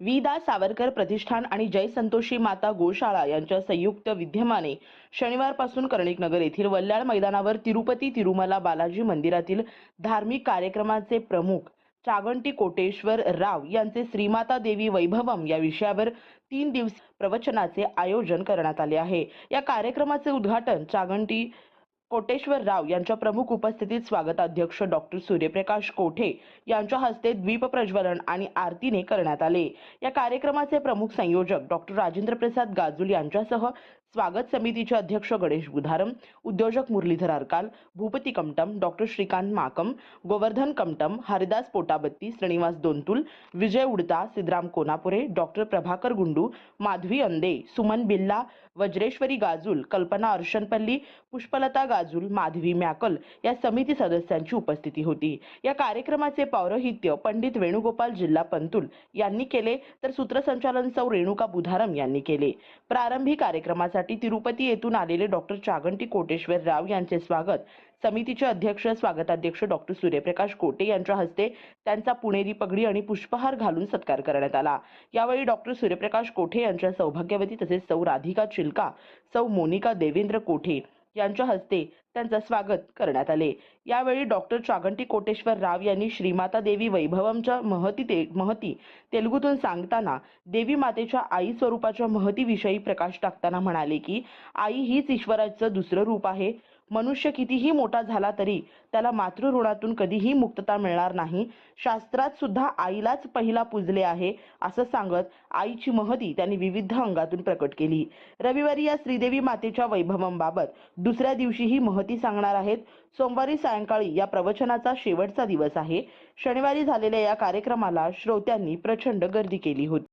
विदा सावरकर प्रतिष्ठान आणि जय संतोषी माता गोशाळा यांच्या संयुक्त विद्यमाने शनिवारपासून कर्णिकनगर येथील वल्ल्याळ मैदानावर तिरुपती तिरुमला बालाजी मंदिरातील धार्मिक कार्यक्रमाचे प्रमुख चागंटी कोटेश्वर राव यांचे श्रीमाता देवी वैभवम या विषयावर तीन दिवस प्रवचनाचे आयोजन करण्यात आले आहे. या कार्यक्रमाचे उद्घाटन चागंटी कोटेश्वर राव यांच्या प्रमुख उपस्थितीत स्वागताध्यक्ष डॉक्टर सूर्यप्रकाश कोठे यांच्या हस्ते द्वीप प्रज्वलन आणि आरतीने करण्यात आले. या कार्यक्रमाचे प्रमुख संयोजक डॉक्टर राजेंद्र प्रसाद गाजुल यांच्यासह स्वागत समितीचे अध्यक्ष गणेश बुधारम उद्योजक मुरलीधर अरकाल भूपती कमटम डॉक्टर श्रीकांत माकम गोवर्धन कमटम हरिदास पोटाबत्ती श्रीनिवास दोंतुल विजय उडता सिद्धराम कोनापुरे डॉक्टर प्रभाकर गुंडू माधवी अंदे सुमन बिल्ला वज्रेश्वरी गाजुल कल्पना अर्शनपल्ली पुष्पलता गाजुल माधवी मॅकल या समिती सदस्यांची उपस्थिती होती. या कार्यक्रमाचे पौरोहित्य पंडित वेणुगोपाल जिल्हा पंतुल यांनी केले तर सूत्रसंचालन सौ रेणुका बुधारम यांनी केले. प्रारंभी कार्यक्रमासाठी तिरुपती येथून आलेले डॉक्टर चागंटी कोटेश्वर राव यांचे स्वागत. समितीचे अध्यक्ष स्वागताध्यक्ष डॉक्टर सूर्यप्रकाश कोटे यांच्या हस्ते त्यांचा पुणेरी पगडी आणि पुष्पहार घालून सत्कार करण्यात आला. यावेळी डॉक्टर सूर्यप्रकाश कोठे यांच्या सौभाग्यवती तसेच सौ राधिका चिलका सौ मोनिका देवेंद्र कोठे यांच्या हस्ते त्यांचं स्वागत करण्यात आले. यावेळी डॉक्टर चागंटी कोटेश्वर राव यांनी श्रीमाता देवी वैभवमच्या महती ते महती तेलुगूतून सांगताना देवी मातेच्या आई स्वरूपाच्या महतीविषयी प्रकाश टाकताना म्हणाले की आई हीच ईश्वराचं दुसरं रूप आहे. मनुष्य कितीही मोठा झाला तरी त्याला मातृऋणातून कधीही मुक्तता मिळणार नाही. शास्त्रात सुद्धा आईलाच पहिला पूजले आहे असं सांगत आईची महती त्यांनी विविध अंगातून प्रकट केली. रविवारी या श्रीदेवी मातेच्या वैभवंबाबत दुसऱ्या दिवशीही महती सांगणार आहेत. सोमवारी सायंकाळी या प्रवचनाचा शेवटचा दिवस आहे. शनिवारी झालेल्या या कार्यक्रमाला श्रोत्यांनी प्रचंड गर्दी केली होती.